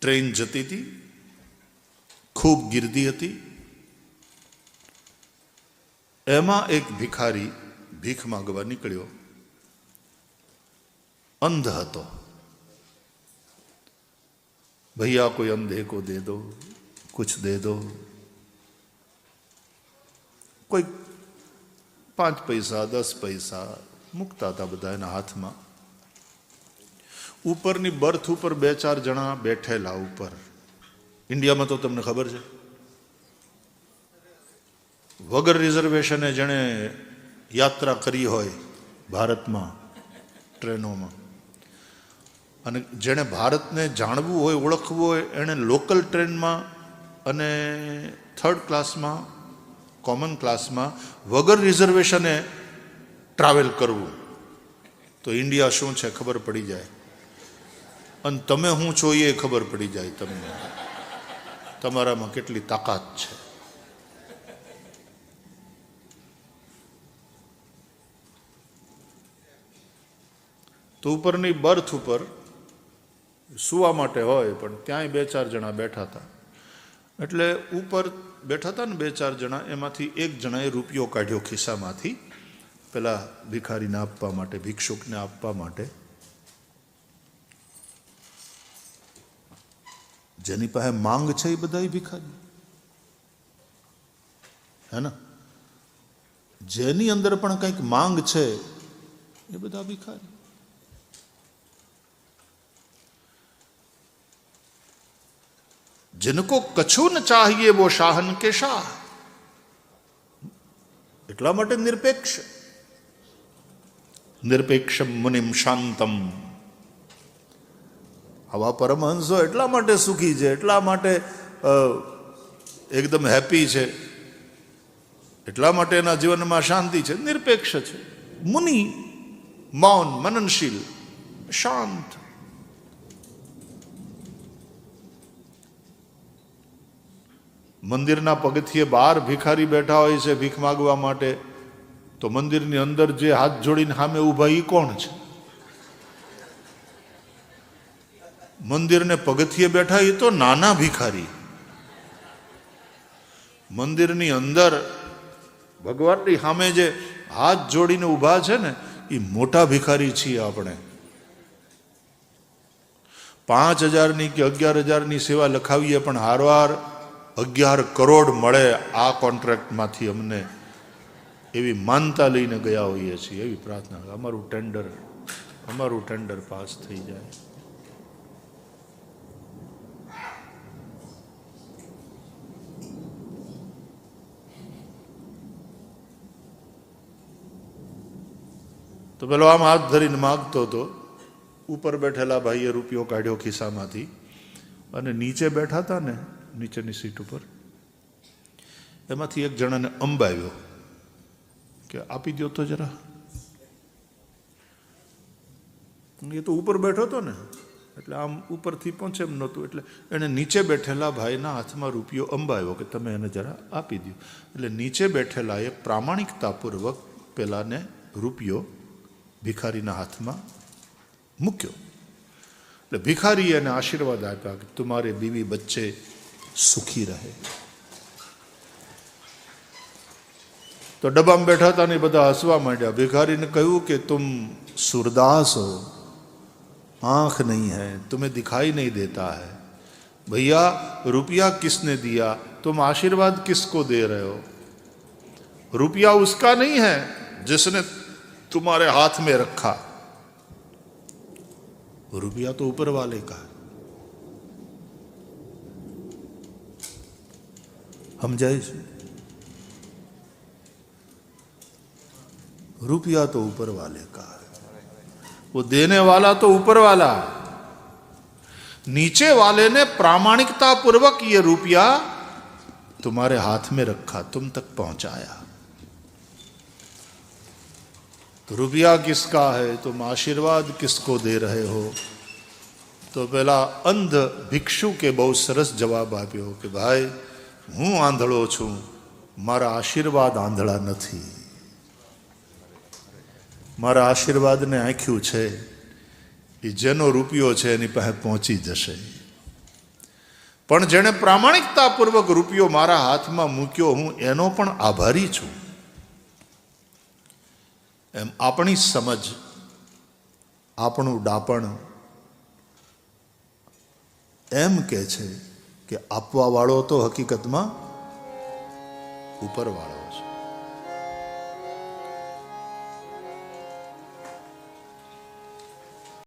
Train જતી હતી, ખૂબ ગીર્દી હતી. એમાં એક ભિખારી ભીખ માંગવા નીકળ્યો. અંધ હતો. ભૈયા, કોઈ અંધે કો દે દો, કુછ દે દો. કોઈ પાંચ પૈસા, દસ પૈસા મૂકતા હતા બધા એના હાથમાં. ઉપરની બર્થ ઉપર બે ચાર જણા બેઠેલા ઉપર. ઇન્ડિયામાં તો તમને ખબર છે. વગર રિઝર્વેશને જેણે યાત્રા કરી હોય ભારતમાં, ટ્રેનોમાં. અને જેણે ભારતને જાણવું હોય, ઓળખવું હોય, એણે લોકલ ટ્રેનમાં અને થર્ડ ક્લાસમાં કોમન ક્લાસમાં વગર રિઝર્વેશને ટ્રાવેલ કરવું. તો ઇન્ડિયા શું છે ખબર પડી જાય. અને તમે હું છો એ ખબર પડી જાય તમને. તમારામાં કેટલી તાકાત છે. તો ઉપરની બર્થ ઉપર સુવા માટે હોય, પણ ત્યાંય બે ચાર જણા બેઠા હતા. એટલે ઉપર બેઠા હતા ને બે ચાર જણા, એમાંથી એક જણાએ રૂપિયો કાઢ્યો ખિસ્સામાંથી. પેલા ભિખારીને આપવા માટે, ભિક્ષુકને આપવા માટે. જેની પાસે માંગ છે એ બધા ભિખારી હે ને જેની અંદર પણ કંઈક માંગ છે એ બધા ભિખારી जिनको कछु न चाहिए वो शाहन के શાહ એટલા માટે નિરપેક્ષ નિરપેક્ષ મુનિમ શાંતમ આવા પરમહંસો એટલા માટે સુખી છે, એટલા માટે એકદમ હેપી છે. એટલા માટે એના જીવનમાં શાંતિ છે, નિરપેક્ષ છે. મુનિ, મૌન, મનનશીલ, શાંત. મંદિરના પગથિયે બહાર ભિખારી બેઠા હોય છે ભીખ માગવા માટે, તો મંદિરની અંદર જે હાથ જોડીને સામે ઊભા એ કોણ છે? મંદિરને પગથિયે બેઠા એ તો નાના ભિખારી. મંદિરની અંદર ભગવાનની સામે જે હાથ જોડીને ઊભા છે ને એ મોટા ભિખારી છીએ આપણે. પાંચ હજારની કે અગિયાર હજારની સેવા લખાવીએ પણ હારવાર અગિયાર કરોડ મળે આ કોન્ટ્રાક્ટમાંથી અમને. એવી માનતા લઈને ગયા હોઈએ છીએ, એવી પ્રાર્થના. અમારું ટેન્ડર અમારું ટેન્ડર પાસ થઈ જાય. તો પેલો આમ હાથ ધરીને માગતો હતો. ઉપર બેઠેલા ભાઈએ રૂપિયો કાઢ્યો ખિસ્સામાંથી અને નીચે બેઠા હતા ને નીચેની સીટ ઉપર, એમાંથી એક જણાને અંબાવ્યો કે આપી દો તો જરા. એ તો ઉપર બેઠો હતો ને, એટલે આમ ઉપરથી પહોંચે એમ નહોતું, એટલે એણે નીચે બેઠેલા ભાઈના હાથમાં રૂપિયો અંબાવ્યો કે તમે એને જરા આપી દો એટલે નીચે બેઠેલાએ પ્રામાણિકતાપૂર્વક પેલાને રૂપિયો ભિખારીના હાથમાં મૂક્યો એટલે ભિખારીએ એને આશીર્વાદ આપ્યા કે તુમારે બીવી બચ્ચે સુખી રહે તો ડબ્બામાં બેઠા હતા ને એ બધા હસવા માંડ્યા ભિખારીને કહ્યું કે તુમ સુરદાસ हो आंख नहीं है तुम्हें दिखाई नहीं देता है भैया रुपया किसने दिया तुम आशीर्वाद किसको दे रहे हो रुपया उसका नहीं है जिसने तुम्हारे हाथ में रखा। रुपया तो ऊपर वाले का है। हम जाए रुपया तो ऊपर वाले का है। वो देने वाला तो ऊपर वाला है। नीचे वाले ने प्रामाणिकता पूर्वक ये रुपया तुम्हारे हाथ में रखा, तुम तक पहुँचाया। तो रुपया किसका है तुम आशीर्वाद किसको दे रहे हो તો પેલા અંધ ભિક્ષુકે બહુ સરસ જવાબ આપ્યો કે ભાઈ હું આંધળો છું મારા આશીર્વાદ આંધળા નથી મારા આશીર્વાદને આંખ્યું છે એ જેનો રૂપિયો છે એની પાસે પહોંચી જશે પણ જેણે પ્રામાણિકતાપૂર્વક રૂપિયો મારા હાથમાં મૂક્યો હું એનો પણ આભારી છું એમ આપણી સમજ આપણું ડાપણ એમ કહે છે કે આપવાવાળો તો હકીકતમાં ઉપરવાળો છે.